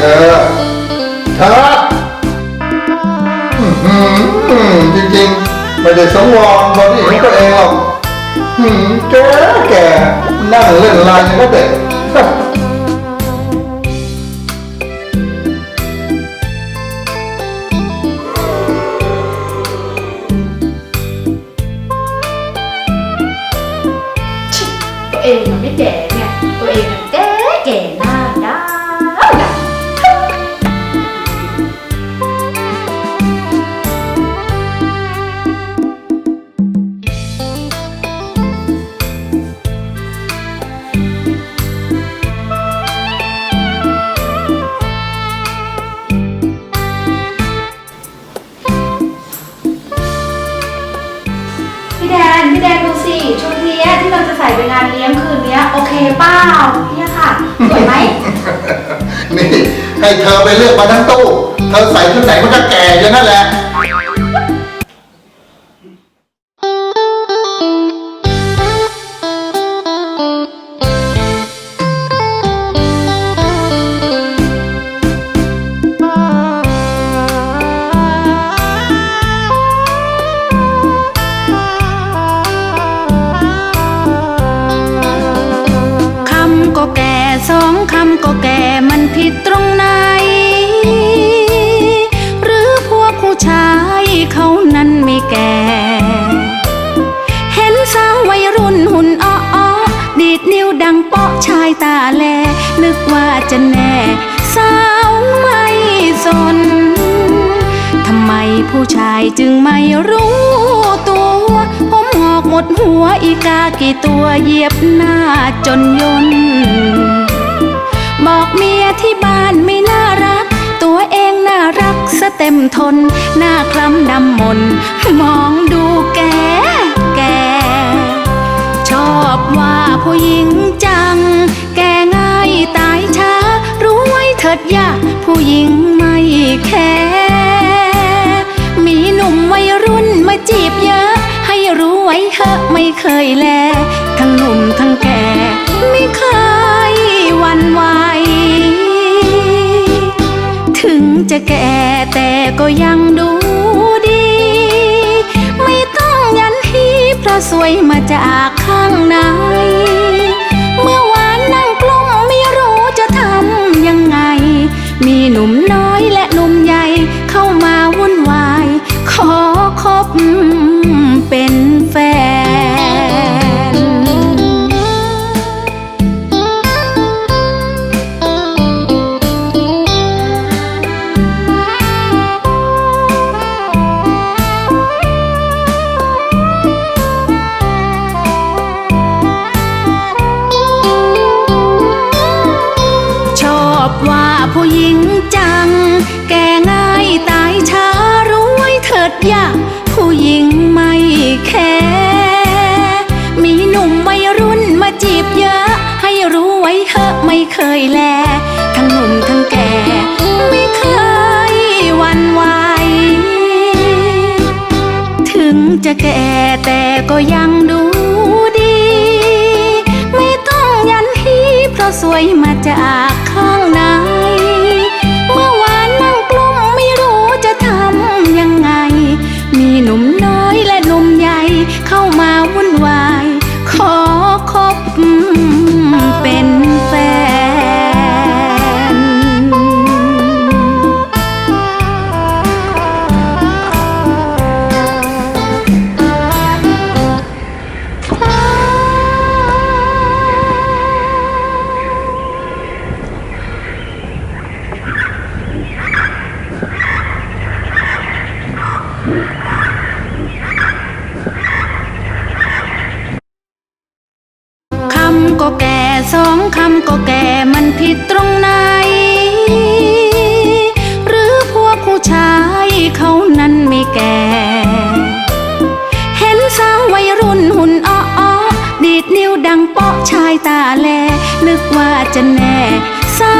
เธอ เธออื้อหือจริงๆไม่ได้สงวรบอดี้ของตัวเองหรอกหืมแกแกนั่งเล่นไลน์อย่างนั้นเด็กตัวเองมันไม่แก่ สิชุดเนี้ยที่เราจะใส่ไปงานเลี้ยงคืนเนี้ยโอเคเปล่าเนี่ยค่ะสวยไหมนี่ให้เธอไปเลือกมาทั้งตู้ เธอใส่ชุดไหนมันก็แก่อย่างนั้นแหละ สองคำก็แก่มันผิดตรงไหน หรือพวกผู้ชายเขานั้นไม่แก่ เห็นสาววัยรุ่นหุ่นอ้อออดีดนิ้วดังเปาะชายตาแล นึกว่าจะแน่ สาวไม่สน ทำไมผู้ชายจึงไม่รู้ตัว ผมงอกหมดหัวอีกากี่ตัวเหยียบหน้าจนยน บอกเมียที่บ้านไม่น่ารัก ตัวเองน่ารักซะเต็มทน หน้าคล้ำดำมน มองดูแก แก ชอบว่าผู้หญิงจัง แกง่ายตายช้า รู้ไว้เถิดอย่าผู้หญิงไม่แคร์มีหนุ่มวัยรุ่นมาจีบเยอะ ให้รู้ไว้เถอะไม่เคยแล ทั้งหนุ่มทั้ง จะแก่แต่ก็ยังดูดี ไม่ต้องยันทีเพราะสวยมาจากข้างใน ผู้หญิงจัง แกง่ายตายช้ารู้ไว้เถิดอย่าผู้หญิงไม่แคร์มีหนุ่มวัยรุ่นมาจีบเยอะ ให้รู้ไว้เถอะไม่เคยแล ทั้งหนุ่มทั้งแก่ ไม่เคยวันไหวถึงจะแก่แต่ก็ยังดูดี ไม่ต้องยันฮีเพราะสวยมาจากข้างใน องคำก็แก่มันผิดตรงไหน หรือพวกผู้ชายเขานั้นไม่แก่ เห็นสาววัยรุ่นหุ่นอ้ออดีดนิ้วดังเปาะชายตาแล นึกว่าจะแน่สา